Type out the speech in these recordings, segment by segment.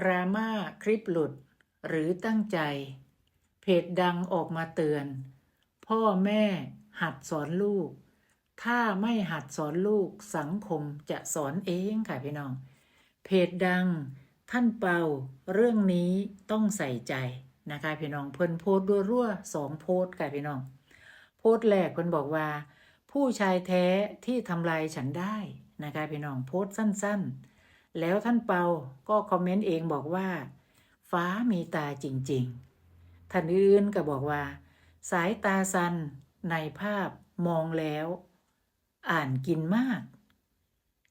ดราม่าคลิปหลุด หรือตั้งใจ เพจดังออกมาเตือน พ่อแม่หัดสอนลูก ถ้าไม่หัดสอนลูกสังคมจะสอนเองค่ะพี่น้อง เพจดังท่านเปาเรื่องนี้ต้องใส่ใจนะคะพี่น้องเพิ่นโพสต์รัวๆสองโพสต์ค่ะพี่น้อง โพสต์แรกเพิ่นบอกว่า ผู้ชายแท้ที่ทำลายฉันได้นะคะพี่น้องโพสต์สั้น ๆ แล้วท่านเปาก็คอมเมนต์เองบอกว่า ฟ้ามีตาจริงๆ ท่านอื่นก็บอกว่า สายตาสันในภาพมองแล้ว อ่านกินมาก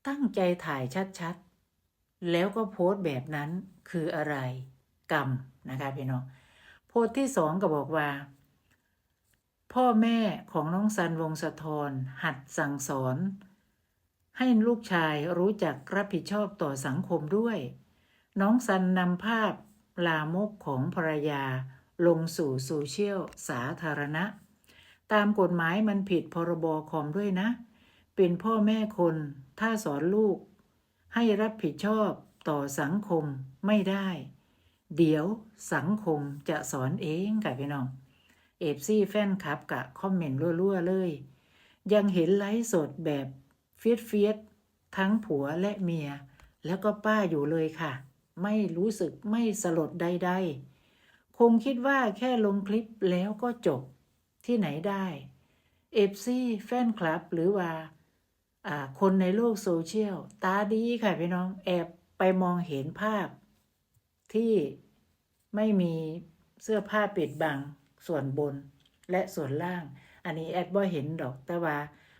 ตั้งใจถ่ายชัดๆ แล้วก็โพสต์แบบนั้นคืออะไร กรรมนะคะพี่น้องโพสต์ที่สองก็บอกว่า พ่อแม่ของน้องซันวงศธรหัดสั่งสอน ให้ลูกชายรู้จักรับผิดชอบต่อสังคมด้วย น้องซันนำภาพลามกของภรรยาลงสู่โซเชียลสาธารณะ ตามกฎหมายมันผิดพรบคอมด้วยนะ เป็นพ่อแม่คนถ้าสอนลูก ให้รับผิดชอบต่อสังคมไม่ได้ เดี๋ยวสังคมจะสอนเองค่ะพี่น้องเอฟซี่แฟนคลับกะคอมเมนต์รัวๆเลย ยังเห็นไลฟ์สดแบบ ฟียดเฟียดๆทั้งผัวและเมีย แล้วก็ป้าอยู่เลยค่ะ ไม่รู้สึกไม่สลดใด ๆ คงคิดว่าแค่ลงคลิปแล้วก็จบที่ไหนได้เอฟซีแฟนคลับหรือว่าอ่าคนในโลกโซเชียล ตาดีค่ะพี่น้องแอบไปมองเห็นภาพ ที่ไม่มีเสื้อผ้าปิดบัง ส่วนบนและส่วนล่าง อันนี้แอดบ่เห็นดอกแต่ว่า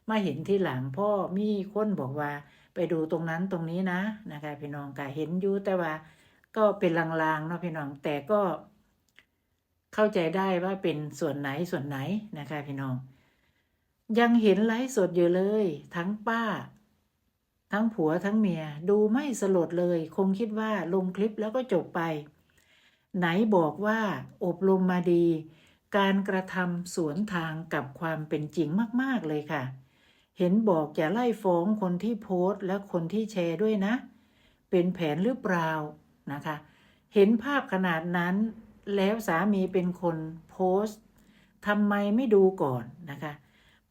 มาเห็นที่หลังพ่อมีคนบอกว่า ไปดูตรงนั้นตรงนี้นะนะคะ พี่น้องก็เห็นอยู่แต่ว่า ก็เป็นลางๆเนาะพี่น้องแต่ก็ เข้าใจได้ว่าเป็นส่วนไหนส่วนไหนนะคะ พี่น้อง ยังเห็นไลฟ์สดอยู่เลย ทั้งป้า ทั้งผัวทั้งเมีย ดูไม่สลดเลย คงคิดว่าลงคลิปแล้วก็จบไป ไหนบอกว่า อบรมมาดีการกระทำสวนทางกับความเป็นจริงมาก ๆ เลยค่ะ เห็นบอกจะไล่ฟ้องคนที่โพสต์และคนที่แชร์ด้วยนะ เป็นแผนหรือเปล่านะคะ เห็นภาพขนาดนั้นแล้วสามีเป็นคนโพสต์ทำไมไม่ดูก่อนนะคะ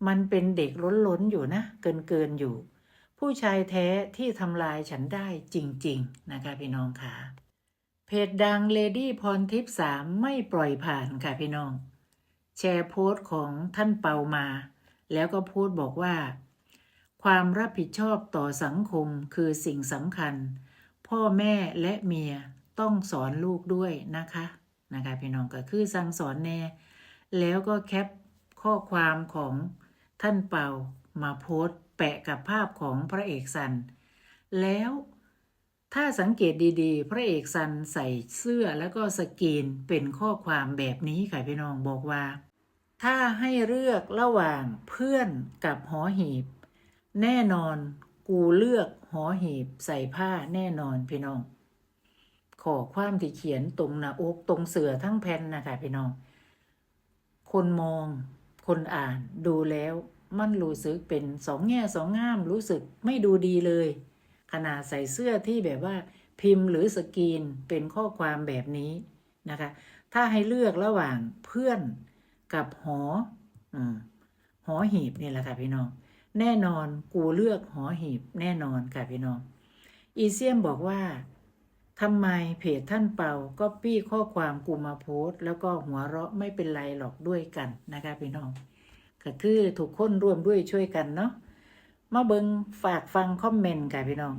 มันเป็นเด็กล้นๆอยู่นะ เกินๆอยู่ ผู้ชายแท้ที่ทำลายฉันได้จริง ๆ นะคะพี่น้องค่ะเพจดังเลดี้พรทิพย์สามไม่ปล่อยผ่านค่ะพี่น้อง แชร์โพสต์ของท่านเปามา แล้วก็โพสต์บอกว่า ความรับผิดชอบต่อสังคมคือสิ่งสำคัญ พ่อแม่และเมียต้องสอนลูกด้วยนะคะนะคะพี่น้องก็คือสั่งสอนแน่ แล้วก็แคปข้อความของท่านเปามาโพสต์แปะกับภาพของพระเอกสัน แล้วถ้าสังเกตดีๆ พระเอกสันใส่เสื้อแล้วก็สกรีนเป็นข้อความแบบนี้ค่ะพี่น้องบอกว่า ถ้าให้เลือกระหว่างเพื่อนกับหอหีบ แน่นอนกูเลือกหอหีบใส่ผ้าแน่นอนพี่น้อง ขอความที่เขียนตรงหน้าอกตรงเสือทั้งแผ่นนะคะพี่น้อง คนมอง คนอ่านดูแล้วมันรู้สึกเป็นสองแง่สองง่ามรู้สึกไม่ดูดีเลย ขนาดใส่เสื้อที่แบบว่า พิมพ์หรือสกรีนเป็นข้อความแบบนี้นะคะ ถ้าให้เลือกระหว่างเพื่อน กับหออหอหีบนี่แหละค่ะพี่น้อง แน่นอนกูเลือกหอหีบแน่นอนค่ะพี่น้อง อีเซียมบอกว่าทำไมเพจท่านเปาก็ปี้ข้อความกูมาโพสต์ แล้วก็หัวเราะไม่เป็นไรหรอกด้วยกันนะคะพี่น้อง ก็คือถูกคนร่วมด้วยช่วยกันเนาะมาเบิงฝากฟังคอมเมนต์ค่ะพี่น้อง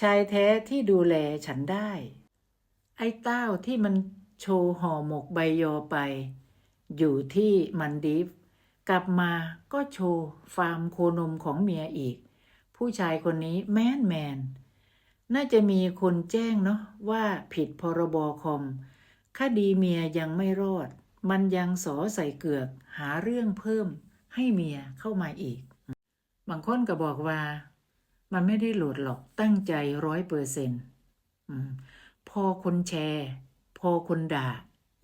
ชายแท้ที่ดูแลฉันได้ ไอ้เต้าที่มันโชว์ห่อหมกใบยอไป อยู่ที่มันดีฟ กลับมาก็โชว์ฟาร์มโคนมของเมียอีก ผู้ชายคนนี้แมนแมน น่าจะมีคนแจ้งเนาะว่าผิดพรบคอมคดีเมียยังไม่รอด มันยังสอใส่เกือกหาเรื่องเพิ่มให้เมียเข้ามาอีก บางคนก็บอกว่า มันไม่ได้โหลดหรอกตั้งใจร้อยเปอร์เซ็นต์พอคนแชร์ พอคนด่า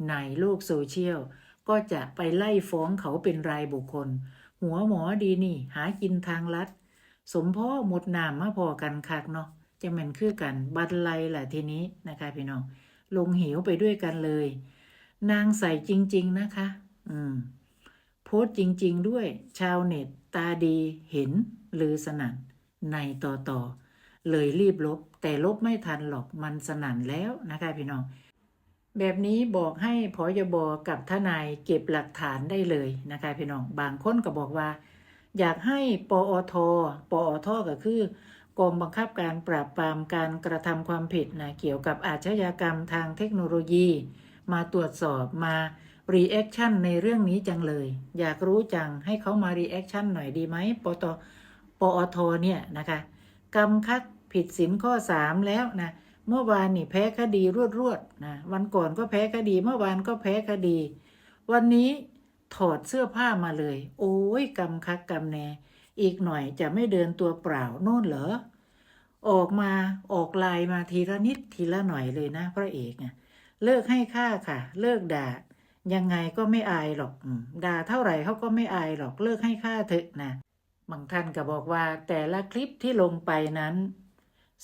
ในโลกโซเชียล ก็จะไปไล่ฟ้องเขาเป็นรายบุคคล หัวหมอดีนี่ หากินทางลัด สมพ่อหมดนามมาพอกันคักเนาะจะแม่นคือกันบันไลล่ะทีนี้นะคะพี่น้องลงหิวไปด้วยกันเลย นางใส่จริง ๆนะคะ อืม โพสต์จริง ๆ ด้วย ชาวเน็ต ตาดีเห็นลือสนั่นในต่อต่อเลยรีบลบ แต่ลบไม่ทันหรอกมันสนั่นแล้วนะคะพี่น้อง แบบนี้บอกให้พอยบกับทนายเก็บหลักฐานได้เลยนะคะพี่น้องบางคนก็บอกว่า อยากให้ปอทปอทก็คือกองบังคับการปราบปรามการกระทำความผิดนะเกี่ยวกับอาชญากรรมทางเทคโนโลยี มาตรวจสอบมารีแอคชั่นในเรื่องนี้จังเลย อยากรู้จังให้เขามารีแอคชั่นหน่อยดีไหมปตปอทเนี่ยนะคะกรรมคัดผิดสินข้อ 3 แล้วนะ เมื่อวานนี่แพ้คดีรวดๆนะวันก่อนก็แพ้คดี เมื่อวานก็แพ้คดี วันนี้ถอดเสื้อผ้ามาเลย โอ้ยกำคักกำแน อีกหน่อยจะไม่เดินตัวเปล่าโน่นเหรอออกมาออกลายมาทีละนิดทีละหน่อยเลยนะ พระเอกน่ะเลิกให้ค่าค่ะ เลิกด่ายังไงก็ไม่อายหรอกด่าเท่าไหร่เขาก็ไม่อายหรอกเลิกให้ค่าเถอะนะบางท่านก็บอกว่าแต่ละคลิปที่ลงไปนั้น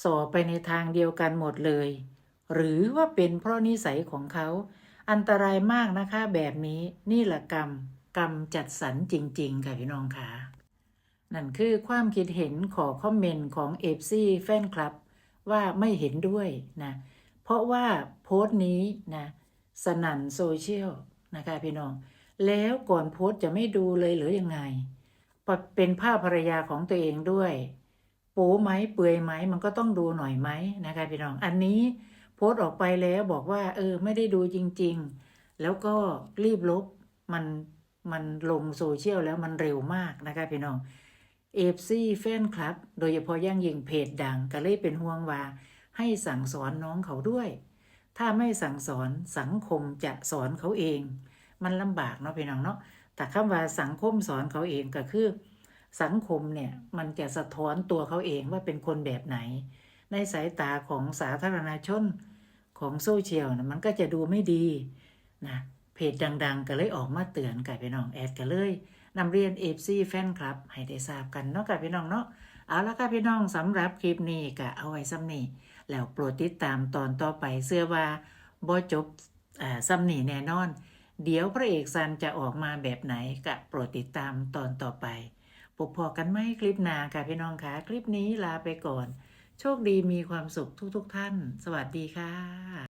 สอไปในทางเดียวกันหมดเลย หรือว่าเป็นเพราะนิสัยของเขา อันตรายมากนะคะแบบนี้นี่แหละกรรม กรรมจัดสรรจริง ๆ ค่ะพี่น้องค่ะ นั่นคือความคิดเห็นขอคอมเมนต์ของเอฟซีแฟนคลับ ว่าไม่เห็นด้วยนะเพราะว่าโพสต์นี้นะสนั่นโซเชียลนะคะพี่น้อง แล้วก่อนโพสต์จะไม่ดูเลยหรือยังไง เป็นภาพภรรยาของตัวเองด้วย ป๊ไหมเปื่อยไหมมันก็ต้องดูหน่อยไหมนะคะพี่น้อง อันนี้โพสต์ออกไปแล้วบอกว่า เออ ไม่ได้ดูจริง ๆ แล้วก็รีบลบมันมันลงโซเชียลแล้วมันเร็วมากนะคะพี่น้องเอฟซีแฟนคลับ โดยเฉพาะย่างยิงเพจดังก็เลยเป็นห่วงว่า ให้สั่งสอนน้องเขาด้วย ถ้าไม่สั่งสอนสังคมจะสอนเขาเอง มันลำบากเนาะพี่น้องเนาะแต่คำว่าสังคมสอนเขาเองก็คือ สังคมเนี่ยมันจะสะท้อนตัวเขาเองว่าเป็นคนแบบไหน ในสายตาของสาธารณชนของโซเชียลนะมันก็จะดูไม่ดีนะเพจดัง ๆ ก็เลยออกมาเตือนกับพี่น้องแอดกันเลยนำเรียนเอฟซีแฟนคลับ ให้ได้ทราบกันเนาะกับพี่น้องเนาะเอาละค่ะพี่น้องสำหรับคลิปนี้ก็เอาไว้ซ้ำนี้แล้วโปรดติดตามตอนต่อไปเสื้อว่าบ่จบซ้ำนี้แน่นอน เดี๋ยวพระเอกซันจะออกมาแบบไหนก็โปรดติดตามตอนต่อไป ปกพอกันไหมคลิปหนาค่ะพี่น้องคะคลิปนี้ลาไปก่อน โชคดีมีความสุขทุกๆทท่าน สวัสดีค่ะ